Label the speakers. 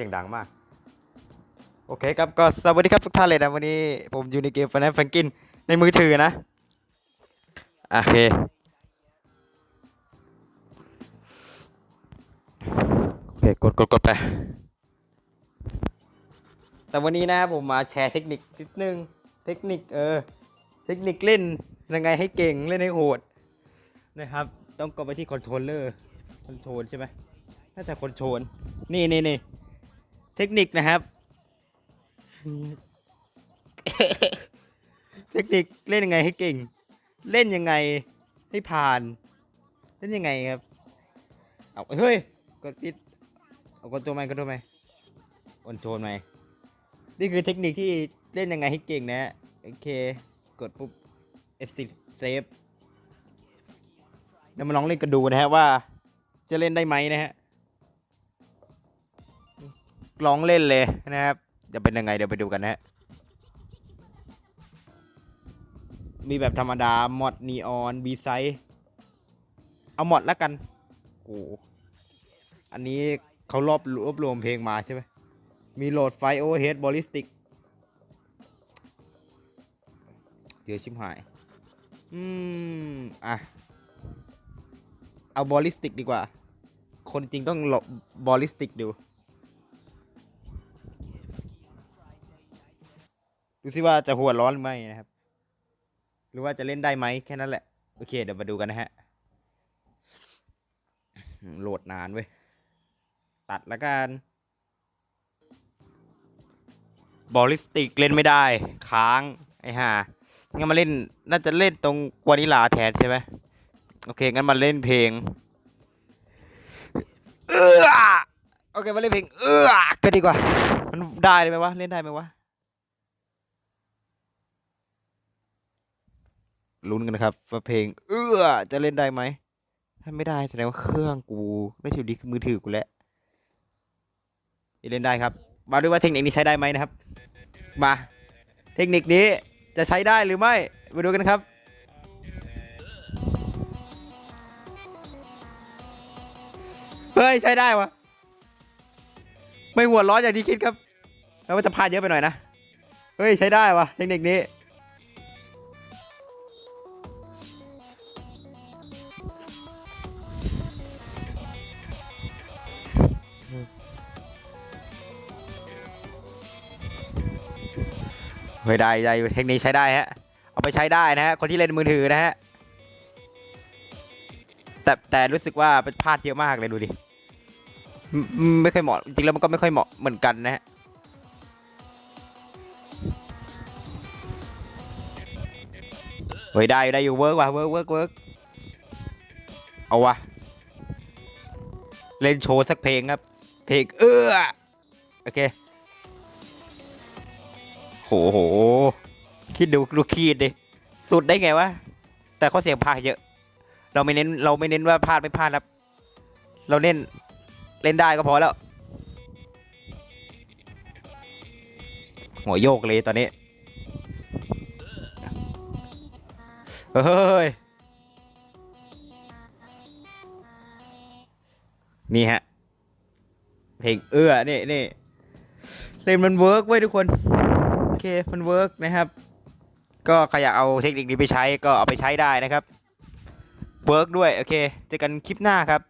Speaker 1: สียงดังมาก โอเคครับก็สวัสดีครับทุกท่านเลยนะ วันนี้ผมอยู่ในเกมฟันแฟงกินในมือถือนะ โอเค โอเค กดกดกดไป แต่วันนี้นะครับผมมาแชร์เทคนิคนิดนึง เทคนิคเออ เทคนิคเล่นยังไงให้เก่งเล่นให้โหดนะครับ ต้องกดไปที่คอนโทรลเลอร์คอนโทรลใช่ไหมน่าจะคอนโทรลนี่นี่นี่ เทคนิคนะครับ เทคนิคเล่นยังไงให้เก่ง เล่นยังไงให้ผ่าน เล่นยังไงครับ เอาเฮ้ย กดปิด เอากดตัวใหม่กดตัวใหม่คอนโทรลใหม่นี่คือเทคนิคที่เล่นยังไงให้เก่งนะฮะโอเค กดปุ๊บ exit save เดี๋ยวมาลองเล่นกันดูนะฮะว่า จะเล่นได้ไหมนะฮะ ลองเล่นเลยนะครับ จะเป็นยังไงเดี๋ยวไปดูกันนะมีแบบธรรมดามอดนีออนบีไซเอามอดแล้วกันโอ้อันนี้เขารอบรวบรวมเพลงมาใช่ไหมมีโหลดไฟโอเฮดบอลิสติกเดี๋ยวชิมหาย อืม อะ เอาบอลิสติกดีกว่า คนจริงต้องบอลิสติกดู ดูสิว่าจะหัวร้อนหรือไม่นะครับ หรือว่าจะเล่นได้ไหมแค่นั้นแหละ โอเค เดี๋ยวมาดูกันนะฮะ โหลดนานเว้ย ตัดละกันบอลิสติกเล่นไม่ได้ ค้าง ไอ้ห่างั้นมาเล่น น่าจะเล่นตรงวานิลาแทนใช่ไหมโอเค งั้นมาเล่นเพลง เออโอเค มาเล่นเพลง เออก็ดีกว่า มันได้ไหมวะ เล่นได้ไหมวะ ลุ้นกันนะครับว่าเพลง เออจะเล่นได้ไหม ถ้าไม่ได้แสดงว่าเครื่องกูไม่ถือดีมือถือกูแล้วเล่นได้ครับ มาดูว่าเทคนิคนี้ใช้ได้ไหมนะครับ มา เทคนิคนี้จะใช้ได้หรือไม่ มาดูกันครับเฮ้ยใช้ได้วะไม่หัวร้อนอย่างที่คิดครับแล้วว่าจะพลาดเยอะไปหน่อยนะ เฮ้ยใช้ได้วะเทคนิคนี้ เฮ้ยได้ได้เทคนิคใช้ได้ฮะ เอาไปใช้ได้นะฮะ คนที่เล่นมือถือนะฮะ แต่แต่รู้สึกว่าเป็นพลาดเยอะมากเลยดูดิ ไม่ค่อยเหมาะ จริงแล้วมันก็ไม่ค่อยเหมาะเหมือนกันนะฮะเฮ้ยได้ได้อยู่เวิร์กว่ะเวิร์กเวิร์กเวิร์กเอาวะเล่นโชว์สักเพลงครับ เพลงเออโอเค โหโห คิดดูดูคีดดิ สุดได้ไงวะ แต่เข้อเสียงพลาดเยอะ เราไม่เน้น เราไม่เน้นว่าพลาดไม่พลาดครับ เราเล่น เล่นได้ก็พอแล้ว หัวโยกเลยตอนนี้ เฮ้ย นี่ฮะ เพลงเอื้อนี่นี่เล่นมันเวิร์กไว้ทุกคน โอเคมันเวิร์กนะครับ ก็ใครอยากเอาเทคนิคนี้ไปใช้ก็เอาไปใช้ได้นะครับเวิร์กด้วย โอเคเจอกันคลิปหน้าครับ